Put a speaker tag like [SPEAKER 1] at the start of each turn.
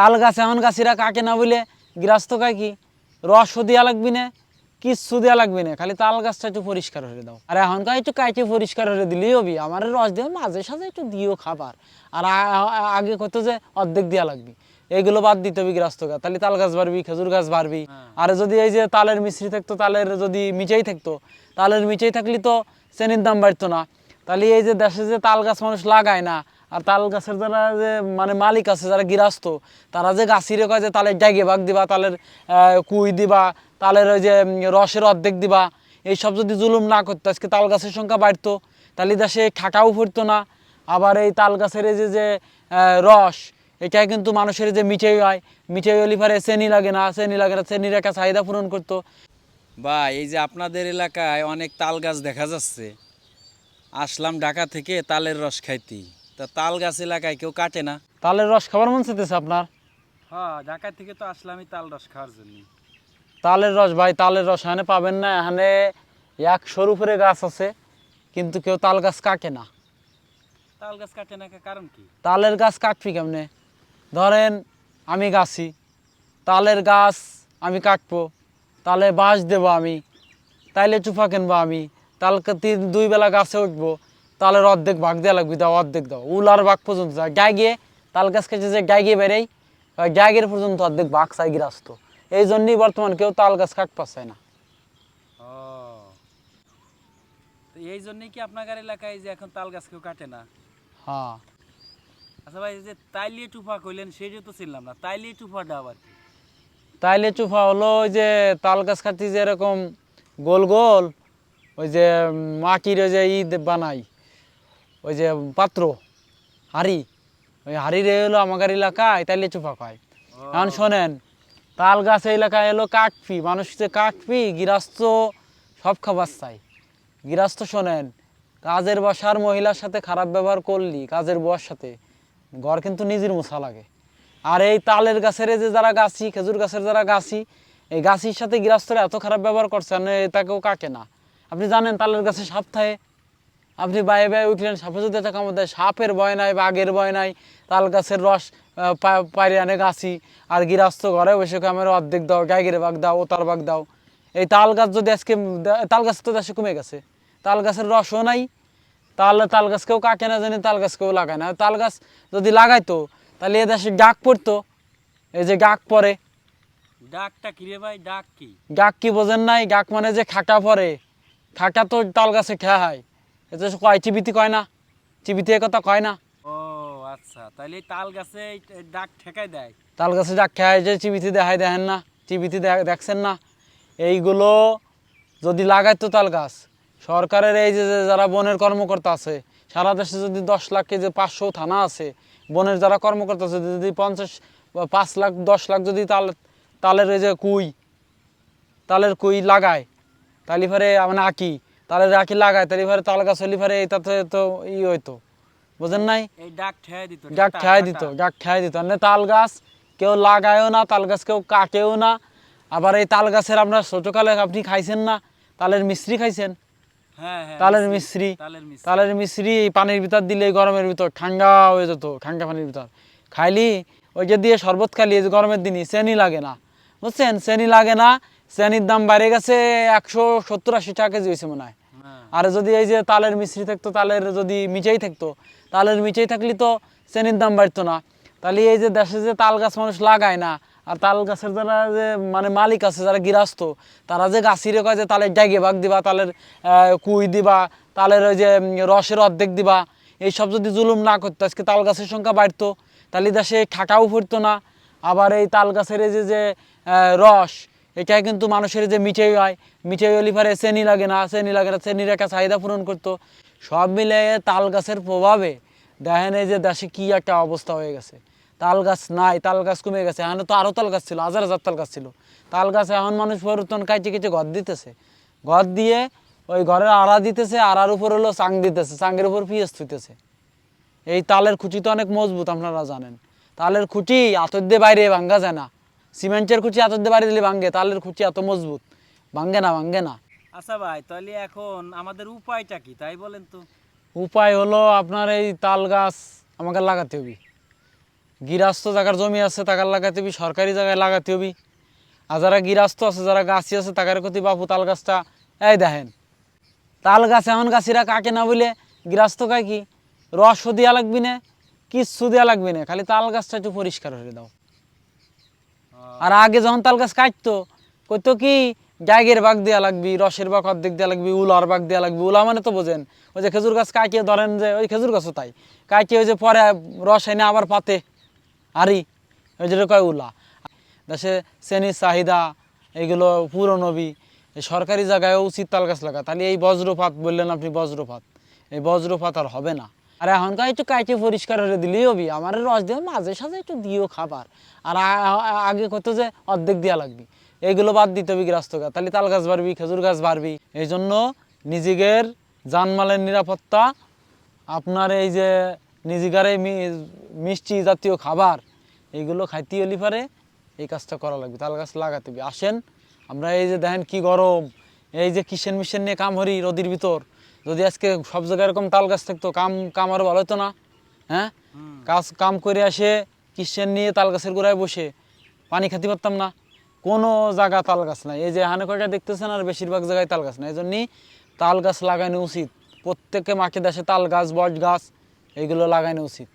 [SPEAKER 1] তাল গাছ এমন গাছিরা কাকে না বলে? গৃহস্থ কি? রসও দেওয়া লাগবি না কিচ্ছু দেওয়া লাগবে না খালি তাল গাছটা একটু পরিষ্কার হয়ে দাও। আর এখনকার একটু কাইটে পরিষ্কার হয়ে দিলেই হবি আমার রস দিয়ে মাঝে সাঝে একটু দিও খাবার। আর আগে কত যে অর্ধেক দেওয়া লাগবে এইগুলো বাদ দিতে হবে গৃহস্থ গাছ তাহলে তাল গাছ বাড়বি খেজুর গাছ বাড়বি। আর যদি এই যে তালের মিশ্রি থাকতো তালের যদি মিচাই থাকতো তালের মিচাই থাকলে তো চেনির দাম বাড়তো না। তাহলে এই যে দেশে যে তাল গাছ মানুষ লাগায় না আর তাল গাছের যারা যে মানে মালিক আছে, যারা গৃহস্থ, তারা যে গাছিরে কয় যে তালের জায়গে ভাগ দিবা, তালের কুই দিবা, তালের ওই যে রসের অর্ধেক দিবা, এইসব যদি জুলুম না করতো, আজকে তাল গাছের সংখ্যা বাড়তো, তাহলে দেশে খাটাও পড়তো না। আবার এই তাল গাছের এই যে যে রস এটা কিন্তু মানুষের যে মিঠাই হয়। মিঠাই হলে পরে চেনি লাগে না, চেনি লাগে না, চেনির একটা চাহিদা পূরণ করতো।
[SPEAKER 2] বা এই যে আপনাদের এলাকায় অনেক তাল গাছ দেখা যাচ্ছে। আসলাম ঢাকা থেকে তালের রস খাইতি তা তাল গাছ এলাকায় কেউ কাটে না।
[SPEAKER 1] তালের রস খাবার মন চাইতেছে আপনার?
[SPEAKER 2] হ্যাঁ ঢাকা থেকে তো আসলামই তাল রস খাওয়ার জন্য।
[SPEAKER 1] তালের রস ভাই তালের রস এখানে পাবেন না এখানে একশোর উপরে গাছ আছে কিন্তু কেউ তাল গাছ কাটে না।
[SPEAKER 2] তাল গাছ কাটে না কারণ কি?
[SPEAKER 1] তালের গাছ কাটবি কেমনে? ধরেন আমি গাছি তালের গাছ আমি কাটবো তালে বাঁশ দেবো আমি তাইলে চুফা কিনবো আমি তাল তিন দুই বেলা গাছে উঠবো তালের অর্ধেক ভাগ দেওয়া লাগবে দাও অর্ধেক দাও। উল আর ভাগ পর্যন্ত যায়। গায়ে গিয়ে তাল গাছ কেটে যে গায়ে গিয়ে বেড়েই গায়ের পর্যন্ত অর্ধেক ভাগ চাই গিয়ে আসতো এই জন্যই বর্তমান কেউ তাল গাছ কাট পাচ্ছে না।
[SPEAKER 2] এই জন্যই কি আপনাদের এলাকায় যে এখন তাল গাছ কেউ কাটে না?
[SPEAKER 1] হ্যাঁ।
[SPEAKER 2] আচ্ছা ভাই যে তাইলিয়ে টুফা কইলেন সেটা তো চিনলাম না। তাইলিয়ে টুফাটা আবার কি?
[SPEAKER 1] তাইলে চুফা হলো ওই যে তাল গাছ কাটি যে এরকম গোল গোল ওই যে মাটির ওই যে ঈদ বানাই ওই যে পাত্র হাড়ি। ওই হাড়ি রে হলো আমাদের এলাকায় তাইলে চুফা খায় এখন শোনেন তাল গাছ এলাকায় এলো কাটপি মানুষ যে কাটপি গৃহস্থ সব খাবার চাই গৃহস্থ শোনেন কাজের বসার মহিলার সাথে খারাপ ব্যবহার করলি কাজের বউয়ার সাথে ঘর কিন্তু নিজের মশা লাগে। আর এই তালের গাছের যে যারা গাছি খেজুর গাছের যারা গাছি এই গাছির সাথে গৃহস্থরা এত খারাপ ব্যবহার করছে তাকেও কাকে না। আপনি জানেন তালের গাছে সাপ থাকে আপনি বাইরে বাইরে উঠলেন সাপে যদি একটা কামড় দেয় সাপের ভয় নাই বাঘের ভয় নাই তাল গাছের রস পাইরে আনে গাছি আর গৃহস্থ ঘরে বসে আমার অর্ধেক দাও গাইগের বাঘ দাও ও তার বাঘ দাও। এই তাল গাছ যদি আজকে তাল গাছ তো দেশে কমে গেছে। তাল গাছের রসও নাই তাহলে তাল গাছ কেউ কাকে না জানি তাল গাছ কেউ লাগায় না। তাল গাছ যদি লাগাইতো তাহলে এ দেশে ডাক পড়তো। এই যে ডাক পরে
[SPEAKER 2] ডাকটা কি রে ভাই? ডাক কি?
[SPEAKER 1] গাক কি বোঝেন নাই? গাক মানে যে খাটা পরে খাটা তো তাল গাছে খেয়া হয়। এতে কয় চিবিতি কয় না? চিবিতি এ কথা কয় না?
[SPEAKER 2] ও আচ্ছা। তাহলে তাল গাছে ডাক ঠেকাই দেয়।
[SPEAKER 1] তাল গাছে ডাক খেয়া যে চিবিতি দেখায় দেখেন না চিবিতি দে- দেখছেন না? এইগুলো যদি লাগাইতো তাল গাছ সরকারের এই যে যারা বনের কর্মকর্তা আছে সারা দেশে যদি দশ লাখ যে পাঁচশো থানা আছে বনের যারা কর্মকর্তা আছে যদি পঞ্চাশ বা পাঁচ লাখ দশ লাখ যদি তাল তালের এই যে কুই তালের কুই লাগায় তালি ফেরে মানে আঁকি তালের আঁকি লাগায় তালি ফেরে তাল গাছ হলি ফেরে তাতে তো ই হইতো। বুঝেন নাই?
[SPEAKER 2] এই ডাক ঠেয়াই দিত
[SPEAKER 1] খেয়াই
[SPEAKER 2] ঠাটা।
[SPEAKER 1] দিত গাক খেয়াই দিত। মানে তাল গাছ কেউ লাগায়ও না তাল গাছ কেউ কাটেও না। আবার এই তাল গাছের আপনার ছোটকালে আপনি খাইছেন না তালের মিশ্রি খাইছেন?
[SPEAKER 2] হ্যাঁ হ্যাঁ
[SPEAKER 1] তালের
[SPEAKER 2] মিশ্রি, তালের মিশ্রি।
[SPEAKER 1] এই পানির ভিতর দিলে গরমের ভিতর ঠান্ডা হয়ে যেত ঠান্ডা পানির ভিতর। খাইলি ওই যে দিয়ে শরবত যে গরমের দিনই চেনি লাগে না। বুঝছেন? চেনি লাগে না চেনির দাম বাইরে গেছে একশো সত্তর আশি টাকা কেজি হয়েছে মনে হ্যাঁ। আর যদি এই যে তালের মিশ্রি থাকতো, তালের যদি মিচাই থাকতো, তালের মিচাই থাকলে তো চেনির দাম বাড়তো না। তাহলে এই যে দেশে যে তাল গাছ মানুষ লাগায় না, আর তাল গাছের যারা যে মানে মালিক আছে, যারা গৃহস্থ, তারা যে গাছিরে কয় যে তালের জায়গে ভাগ দিবা, তালের কুই দিবা, তালের ওই যে রসের অর্ধেক দিবা, এইসব যদি জুলুম না করতো, আজকে তাল গাছের সংখ্যা বাড়তো, তাহলে দেশে খাটাও পড়তো না। আবার এই তাল গাছের এই যে যে রস এটা কিন্তু মানুষের যে মিঠাই হয়। মিঠাই হলি পরে চেনি লাগে না, চেনি লাগে না, চেনির একটা চাহিদা পূরণ করতো। সব মিলে তাল গাছের প্রভাবে দেখেন এই যে দেশে কি একটা অবস্থা হয়ে গেছে। তাল গাছ নাই, তাল গাছ কমে গেছে। এখানে তো আরও তাল গাছ ছিল, হাজার হাজার তাল গাছ ছিল। তাল গাছ এখন মানুষ পরিবর্তন কাইছে কিছু ঘর দিতেছে। ঘর দিয়ে ওই ঘরের আড়া দিতেছে, আড়ার উপর হলো চাং দিতেছে চাঙ্গের উপর পিঁয়াজ থুইতেছে। এই তালের খুঁটি তো অনেক মজবুত, আপনারা জানেন। তালের খুঁটি আতর দিয়ে বাইরে ভাঙ্গা যায় না। সিমেন্টের খুঁটি আতর দিয়ে বাইরে দিলে ভাঙ্গে তালের খুঁটি এত মজবুত। ভাঙ্গে না ভাঙ্গে না।
[SPEAKER 2] আচ্ছা ভাই তাহলে এখন আমাদের উপায়টা কি? তাই বলেন তো।
[SPEAKER 1] উপায় হলো আপনার এই তাল গাছ আমাকে লাগাতে হবে। গিরাস্ত জায়গার জমি আছে তাকার লাগাতে হবি সরকারি জায়গায় লাগাতে হবি। আর যারা গিরাস্ত আছে যারা গাছি আছে তাকার কতি বাপু তাল গাছটা এই দেখেন। তাল গাছ এমন গাছিরা কাকে না বলে গৃহস্থ কায় কি? রসও দেওয়া লাগবি না কিচ্ছু দেওয়া লাগবে না খালি তাল গাছটা একটু পরিষ্কার হয়ে দাও। আর আগে যখন তাল গাছ কাটতো, কইতো কি গাইগের বাগ দেওয়া লাগবি, রসের বাগ অর্ধেক দেওয়া লাগবি, উলার বাগ দেওয়া লাগবি, উলা মানে তো বোঝেন, ওই যে খেজুর গাছ কাটিয়ে ধরেন যে, ওই খেজুর গাছও তাই, কাটিয়ে ওই যে পরে রস এনে আবার পাতে, আরি, ওই যেটা কয় উলা। দেশে শ্রেণির চাহিদা, এগুলো পুরনবী সরকারি জায়গায় উচিত তাল গাছ লাগা, তাহলে এই বজ্রপাত বললেন আপনি বজ্রপাত, এই বজ্রপাত আর হবে না। আর এখনকার একটু কাইটে পরিষ্কার করে দিলেই হবি। আমার রস দিয়ে মাঝে সাঝে একটু দিও খাবার। আর আগে কত যে অর্ধেক দেওয়া লাগবে। এইগুলো বাদ দিতে হবে গাছ তাহলে তাল গাছ বাড়বি, খেজুর গাছ বাড়বি। এই জন্য নিজেদের জানমালের নিরাপত্তা, আপনার এই যে নিজেকার এই মিষ্টি জাতীয় খাবার এইগুলো খাইতে হলে পারে, এই কাজটা করা লাগবে। তাল গাছ লাগাতে হবে। আসেন, আমরা এই যে দেখেন কি গরম, এই যে কিসেন মিশেন নিয়ে কাম হরি রদির ভিতর। যদি আজকে সব জায়গায় এরকম তাল গাছ থাকতো কাম কাম আরও ভালো হতো না হ্যাঁ? কাজ কাম করে আসে কৃষ্ণ নিয়ে তাল গাছের গোড়ায় বসে পানি খেতে পারতাম না। কোনো জায়গা তাল গাছ নাই। এই যে হানে কয়টা দেখতেছেন আর বেশিরভাগ জায়গায় তাল গাছ নাই। এই জন্যই তাল গাছ লাগানো উচিত। প্রত্যেককে মাকে দেশে তাল গাছ বট গাছ এগুলো লাগানো উচিত।